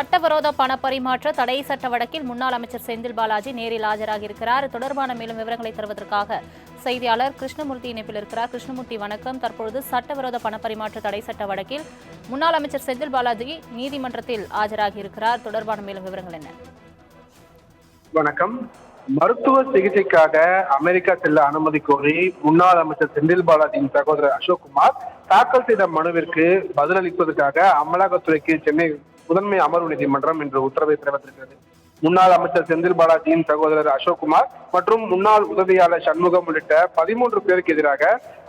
சட்டவிரோத பண பரிமாற்ற தடை சட்ட வழக்கில் முன்னாள் அமைச்சர் செந்தில் பாலாஜி நேரில் ஆஜராகியிருக்கிறார். தொடர்பான மேலும் விவரங்களை தருவதற்காக செய்தியாளர் கிருஷ்ணமூர்த்தி இணைப்பில் இருக்கிறார். கிருஷ்ணமூர்த்தி வணக்கம். தற்பொழுது சட்டவிரோத பண பரிமாற்ற தடை சட்ட வழக்கில் முன்னாள் அமைச்சர் செந்தில் பாலாஜி நீதிமன்றத்தில் ஆஜராகியிருக்கிறார். தொடர்பான மேலும் விவரங்கள் என்ன? வணக்கம். மருத்துவ சிகிச்சைக்காக அமெரிக்கா செல்ல அனுமதி கோரி முன்னாள் அமைச்சர் செந்தில் பாலாஜியின் சகோதரர் அசோக்குமார் தாக்கல் செய்த மனுவிற்கு பதிலளிப்பதற்காக அமலாக்கத்துறைக்கு சென்னை முதன்மை அமர்வு நீதிமன்றம் இன்று உத்தரவை பிறப்பித்திருக்கிறது. முன்னாள் அமைச்சர் செந்தில் பாலாஜியின் சகோதரர் அசோக்குமார் மற்றும் முன்னாள் உதவியாளர் சண்முகம் உள்ளிட்ட பதிமூன்று பேருக்கு எதிராக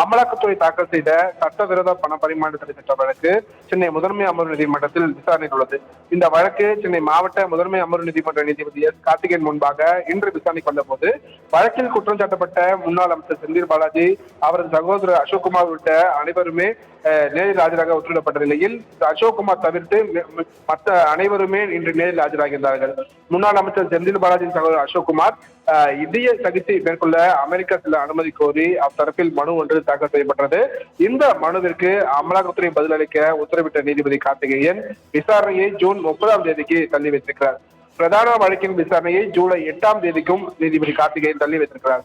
அமலாக்கத்துறை தாக்கல் செய்த சட்டவிரோத பண பரிமாற்ற தடை சட்ட வழக்கு சென்னை முதன்மை அமர்வு நீதிமன்றத்தில் விசாரணையில் உள்ளது இந்த வழக்கு சென்னை மாவட்ட முதன்மை அமர்வு நீதிமன்ற நீதிபதி எஸ். கார்த்திகேயன் முன்பாக இன்று விசாரணைக்கு வந்தபோது வழக்கில் குற்றம் சாட்டப்பட்ட முன்னாள் அமைச்சர் செந்தில் பாலாஜி அவரது சகோதரர் அசோக்குமார் உள்ளிட்ட அனைவருமே நேரில் ஆஜராக உத்தரவிடப்பட்ட நிலையில் அசோக்குமார் தவிர்த்து மற்ற அனைவருமே இன்று நேரில் ஆஜராகின்றார்கள். முன்னாள் அமைச்சர் செந்தில் பாலாஜியின் சகோதரர் அசோக்குமார் இதய சிகிச்சை மேற்கொள்ள அமெரிக்கா செல்ல அனுமதி கோரி அத்தரப்பில் மனு ஒன்று தாக்கல் செய்யப்பட்டது. இந்த மனுவிற்கு அமலாக்கத்துறை பதிலளிக்க உத்தரவிட்ட நீதிபதி கார்த்திகேயன் விசாரணையை ஜூன் முப்பதாம் தேதிக்கு தள்ளி வைத்திருக்கிறார். பிரதான வழக்கின் விசாரணையை ஜூலை எட்டாம் தேதிக்கும் நீதிபதி கார்த்திகேயன் தள்ளி வைத்திருக்கிறார்.